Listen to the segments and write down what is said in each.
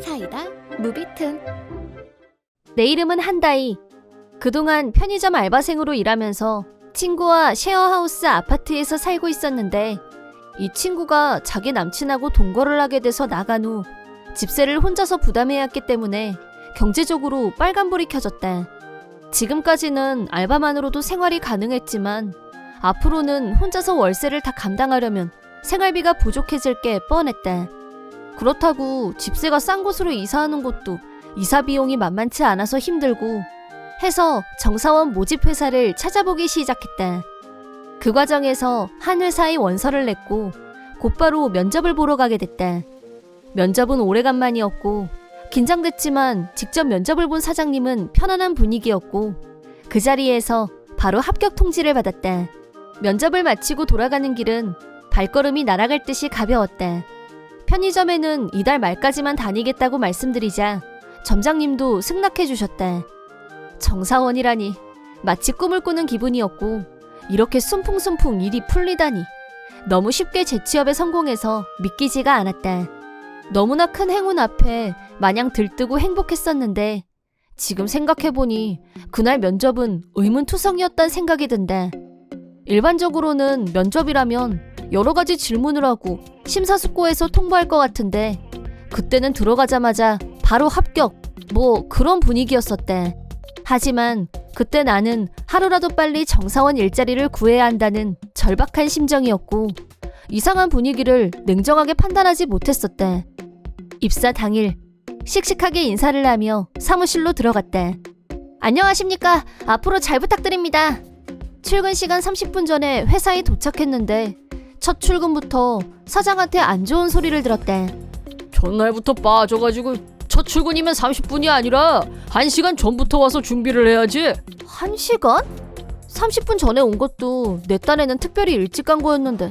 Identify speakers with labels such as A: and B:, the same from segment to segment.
A: 사이다 무비튼
B: 내 이름은 한다이. 그동안 편의점 알바생으로 일하면서 친구와 쉐어하우스 아파트에서 살고 있었는데 이 친구가 자기 남친하고 동거를 하게 돼서 나간 후 집세를 혼자서 부담해야 했기 때문에 경제적으로 빨간불이 켜졌다. 지금까지는 알바만으로도 생활이 가능했지만 앞으로는 혼자서 월세를 다 감당하려면 생활비가 부족해질 게 뻔했다. 그렇다고 집세가 싼 곳으로 이사하는 것도 이사 비용이 만만치 않아서 힘들고 해서 정사원 모집 회사를 찾아보기 시작했다. 그 과정에서 한 회사의 원서를 냈고 곧바로 면접을 보러 가게 됐다. 면접은 오래간만이었고 긴장됐지만 직접 면접을 본 사장님은 편안한 분위기였고 그 자리에서 바로 합격 통지를 받았다. 면접을 마치고 돌아가는 길은 발걸음이 날아갈 듯이 가벼웠다. 편의점에는 이달 말까지만 다니겠다고 말씀드리자 점장님도 승낙해 주셨다. 정사원이라니 마치 꿈을 꾸는 기분이었고 이렇게 순풍순풍 일이 풀리다니 너무 쉽게 재취업에 성공해서 믿기지가 않았다. 너무나 큰 행운 앞에 마냥 들뜨고 행복했었는데 지금 생각해보니 그날 면접은 의문투성이었단 생각이 든다. 일반적으로는 면접이라면 여러 가지 질문을 하고 심사숙고해서 통보할 것 같은데 그때는 들어가자마자 바로 합격 뭐 그런 분위기였었대. 하지만 그때 나는 하루라도 빨리 정사원 일자리를 구해야 한다는 절박한 심정이었고 이상한 분위기를 냉정하게 판단하지 못했었대. 입사 당일 씩씩하게 인사를 하며 사무실로 들어갔대. 안녕하십니까. 앞으로 잘 부탁드립니다. 출근 시간 30분 전에 회사에 도착했는데 첫 출근부터 사장한테 안 좋은 소리를 들었대.
C: 전날부터 빠져가지고 첫 출근이면 30분이 아니라 1시간 전부터 와서 준비를 해야지.
B: 한 시간? 30분 전에 온 것도 내 딴에는 특별히 일찍 간 거였는데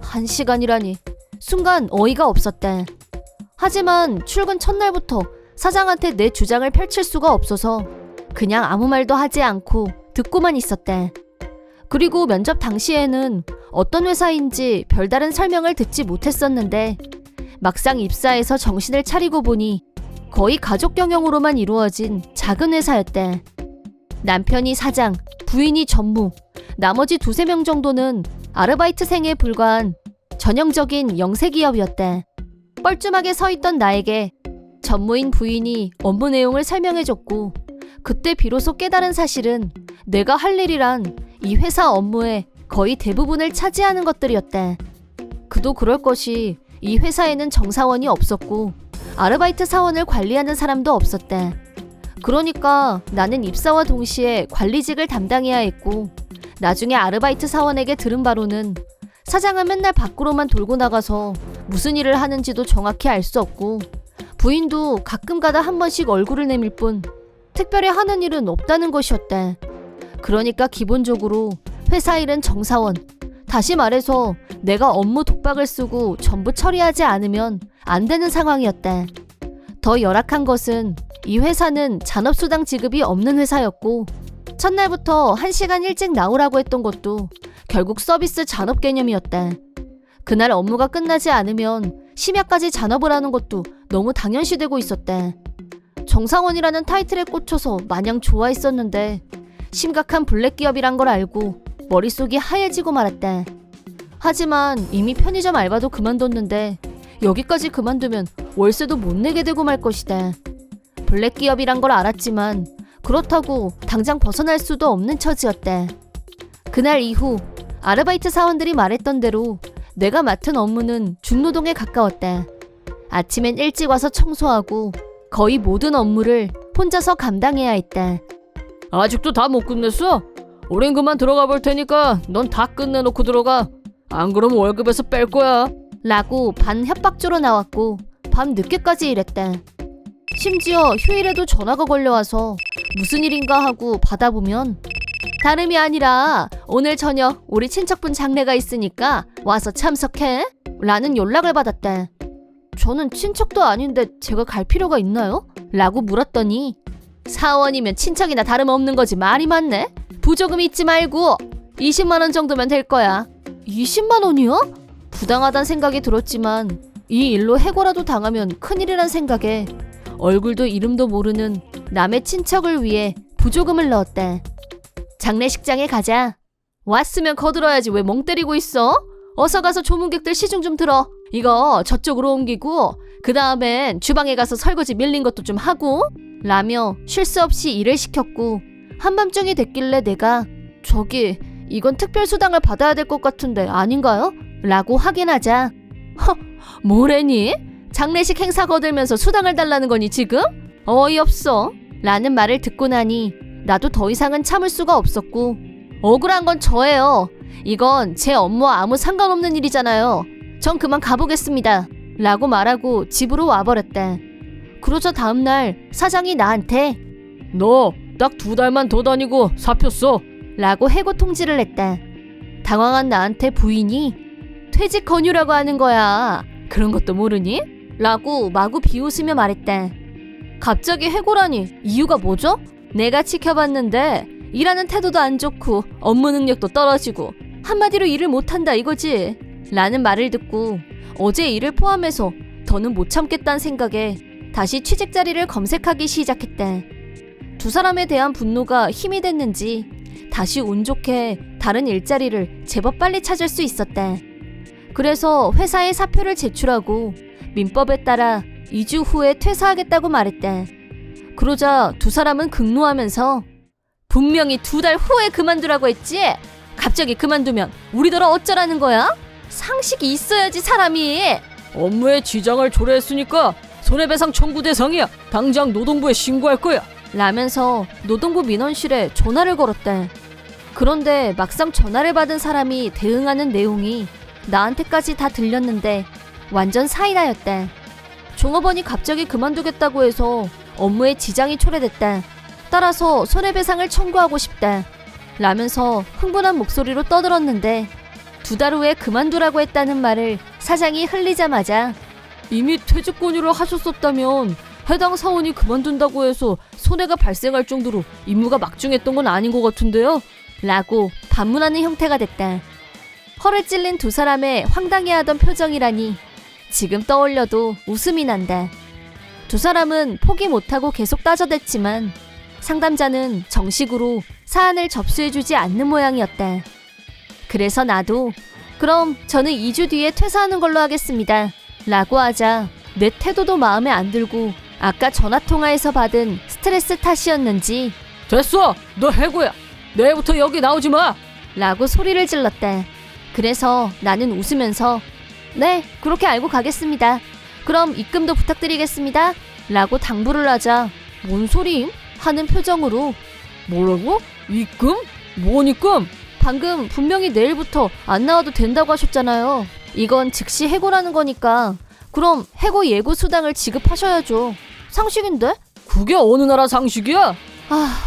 B: 한 시간이라니 순간 어이가 없었대. 하지만 출근 첫날부터 사장한테 내 주장을 펼칠 수가 없어서 그냥 아무 말도 하지 않고 듣고만 있었대. 그리고 면접 당시에는 어떤 회사인지 별다른 설명을 듣지 못했었는데 막상 입사해서 정신을 차리고 보니 거의 가족 경영으로만 이루어진 작은 회사였대. 남편이 사장, 부인이 전무, 나머지 두세 명 정도는 아르바이트생에 불과한 전형적인 영세 기업이었대. 뻘쭘하게 서 있던 나에게 전무인 부인이 업무 내용을 설명해줬고, 그때 비로소 깨달은 사실은 내가 할 일이란 이 회사 업무의 거의 대부분을 차지하는 것들이었대. 그도 그럴 것이 이 회사에는 정사원이 없었고, 아르바이트 사원을 관리하는 사람도 없었대. 그러니까 나는 입사와 동시에 관리직을 담당해야 했고 나중에 아르바이트 사원에게 들은 바로는 사장은 맨날 밖으로만 돌고 나가서 무슨 일을 하는지도 정확히 알 수 없고 부인도 가끔 가다 한 번씩 얼굴을 내밀 뿐 특별히 하는 일은 없다는 것이었대. 그러니까 기본적으로 회사 일은 정사원. 다시 말해서 내가 업무 독박을 쓰고 전부 처리하지 않으면 안 되는 상황이었대. 더 열악한 것은 이 회사는 잔업수당 지급이 없는 회사였고 첫날부터 한시간 일찍 나오라고 했던 것도 결국 서비스 잔업 개념이었다. 그날 업무가 끝나지 않으면 심야까지 잔업을 하는 것도 너무 당연시되고 있었다. 정상원이라는 타이틀에 꽂혀서 마냥 좋아했었는데 심각한 블랙 기업이란 걸 알고 머릿속이 하얘지고 말았다. 하지만 이미 편의점 알바도 그만뒀는데 여기까지 그만두면 월세도 못 내게 되고 말 것이다. 블랙 기업이란 걸 알았지만 그렇다고 당장 벗어날 수도 없는 처지였다. 그날 이후 아르바이트 사원들이 말했던 대로 내가 맡은 업무는 중노동에 가까웠다. 아침엔 일찍 와서 청소하고 거의 모든 업무를 혼자서 감당해야 했다.
C: 아직도 다 못 끝냈어? 우린 그만 들어가 볼 테니까 넌 다 끝내놓고 들어가. 안 그러면 월급에서 뺄 거야.
B: 라고 반 협박조로 나왔고 밤 늦게까지 일했다. 심지어 휴일에도 전화가 걸려와서 무슨 일인가 하고 받아보면 다름이 아니라 오늘 저녁 우리 친척분 장례가 있으니까 와서 참석해 라는 연락을 받았다. 저는 친척도 아닌데 제가 갈 필요가 있나요? 라고 물었더니 사원이면 친척이나 다름없는 거지 말이 많네. 부조금 잊지 말고 20만 원 정도면 될 거야. 20만 원이요? 부당하단 생각이 들었지만 이 일로 해고라도 당하면 큰일이란 생각에 얼굴도 이름도 모르는 남의 친척을 위해 부조금을 넣었대. 장례식장에 가자. 왔으면 거들어야지 왜 멍 때리고 있어? 어서 가서 조문객들 시중 좀 들어. 이거 저쪽으로 옮기고 그 다음엔 주방에 가서 설거지 밀린 것도 좀 하고 라며 쉴 새 없이 일을 시켰고 한밤중이 됐길래 내가 저기 이건 특별 수당을 받아야 될 것 같은데 아닌가요? 라고 확인하자 허 뭐래니? 장례식 행사 거들면서 수당을 달라는 거니 지금? 어이없어 라는 말을 듣고 나니 나도 더 이상은 참을 수가 없었고 억울한 건 저예요 이건 제 업무와 아무 상관없는 일이잖아요 전 그만 가보겠습니다 라고 말하고 집으로 와버렸대 그러자 다음날 사장이 나한테
C: 너 딱 두 달만 더 다니고 사표 써.
B: 라고 해고 통지를 냈다. 당황한 나한테 부인이 퇴직 권유라고 하는 거야. 그런 것도 모르니? 라고 마구 비웃으며 말했다. 갑자기 해고라니 이유가 뭐죠? 내가 지켜봤는데 일하는 태도도 안 좋고 업무 능력도 떨어지고 한마디로 일을 못한다 이거지. 라는 말을 듣고 어제 일을 포함해서 더는 못 참겠다는 생각에 다시 취직 자리를 검색하기 시작했다. 두 사람에 대한 분노가 힘이 됐는지 다시 운 좋게 다른 일자리를 제법 빨리 찾을 수 있었다. 그래서 회사에 사표를 제출하고 민법에 따라 2주 후에 퇴사하겠다고 말했다. 그러자 두 사람은 극노하면서 분명히 두 달 후에 그만두라고 했지? 갑자기 그만두면 우리더러 어쩌라는 거야? 상식이 있어야지 사람이.
C: 업무에 지장을 초래했으니까 손해배상 청구 대상이야. 당장 노동부에 신고할 거야.
B: 라면서 노동부 민원실에 전화를 걸었대. 그런데 막상 전화를 받은 사람이 대응하는 내용이 나한테까지 다 들렸는데 완전 사이다였대. 종업원이 갑자기 그만두겠다고 해서 업무에 지장이 초래됐다. 따라서 손해배상을 청구하고 싶다. 라면서 흥분한 목소리로 떠들었는데 두 달 후에 그만두라고 했다는 말을 사장이 흘리자마자
C: 이미 퇴직 권유를 하셨었다면 해당 사원이 그만둔다고 해서 손해가 발생할 정도로 임무가 막중했던 건 아닌 것 같은데요.
B: 라고 반문하는 형태가 됐다. 허를 찔린 두 사람의 황당해하던 표정이라니 지금 떠올려도 웃음이 난다. 두 사람은 포기 못하고 계속 따져댔지만 상담자는 정식으로 사안을 접수해주지 않는 모양이었다. 그래서 나도 그럼 저는 2주 뒤에 퇴사하는 걸로 하겠습니다. 라고 하자 내 태도도 마음에 안 들고 아까 전화 통화에서 받은 스트레스 탓이었는지
C: 됐어. 너 해고야. 내일부터 여기 나오지 마.
B: 라고 소리를 질렀다. 그래서 나는 웃으면서 네, 그렇게 알고 가겠습니다. 그럼 입금도 부탁드리겠습니다. 라고 당부를 하자 뭔 소리임? 하는 표정으로
C: 뭐라고? 입금? 뭔 입금?
B: 방금 분명히 내일부터 안 나와도 된다고 하셨잖아요. 이건 즉시 해고라는 거니까 그럼 해고 예고 수당을 지급하셔야죠. 상식인데?
C: 그게 어느 나라 상식이야?
B: 아,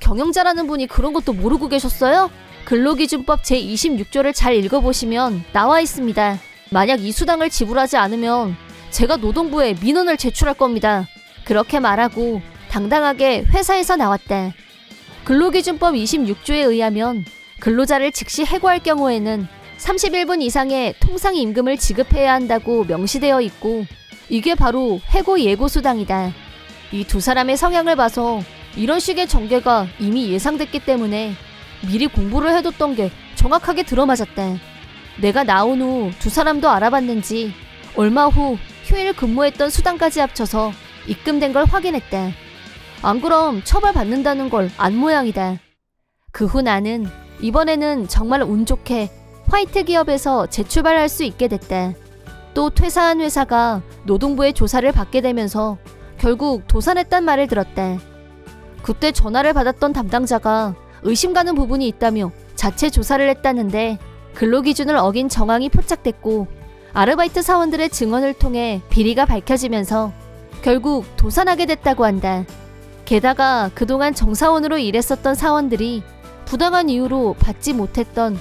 B: 경영자라는 분이 그런 것도 모르고 계셨어요? 근로기준법 제26조를 잘 읽어보시면 나와 있습니다. 만약 이 수당을 지불하지 않으면 제가 노동부에 민원을 제출할 겁니다. 그렇게 말하고 당당하게 회사에서 나왔다. 근로기준법 26조에 의하면 근로자를 즉시 해고할 경우에는 31분 이상의 통상 임금을 지급해야 한다고 명시되어 있고 이게 바로 해고 예고 수당이다. 이 두 사람의 성향을 봐서 이런 식의 전개가 이미 예상됐기 때문에 미리 공부를 해뒀던 게 정확하게 들어맞았다. 내가 나온 후 두 사람도 알아봤는지 얼마 후 휴일 근무했던 수당까지 합쳐서 입금된 걸 확인했다. 안 그럼 처벌받는다는 걸 안 모양이다. 그 후 나는 이번에는 정말 운 좋게 화이트 기업에서 재출발할 수 있게 됐다. 또 퇴사한 회사가 노동부의 조사를 받게 되면서 결국 도산했단 말을 들었다. 그때 전화를 받았던 담당자가 의심 가는 부분이 있다며 자체 조사를 했다는데 근로기준을 어긴 정황이 포착됐고 아르바이트 사원들의 증언을 통해 비리가 밝혀지면서 결국 도산하게 됐다고 한다. 게다가 그동안 정사원으로 일했었던 사원들이 부당한 이유로 받지 못했던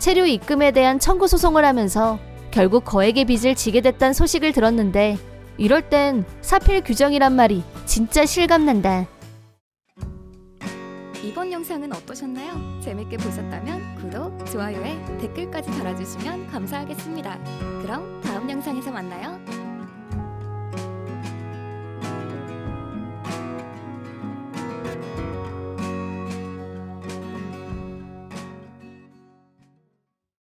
B: 체류 입금에 대한 청구 소송을 하면서 결국 거액의 빚을 지게 됐다는 소식을 들었는데 이럴 땐 사필 규정이란 말이 진짜 실감난다.
A: 이번 영상은 어떠셨나요? 재밌게 보셨다면 구독, 좋아요에 댓글까지 달아주시면 감사하겠습니다. 그럼 다음 영상에서 만나요.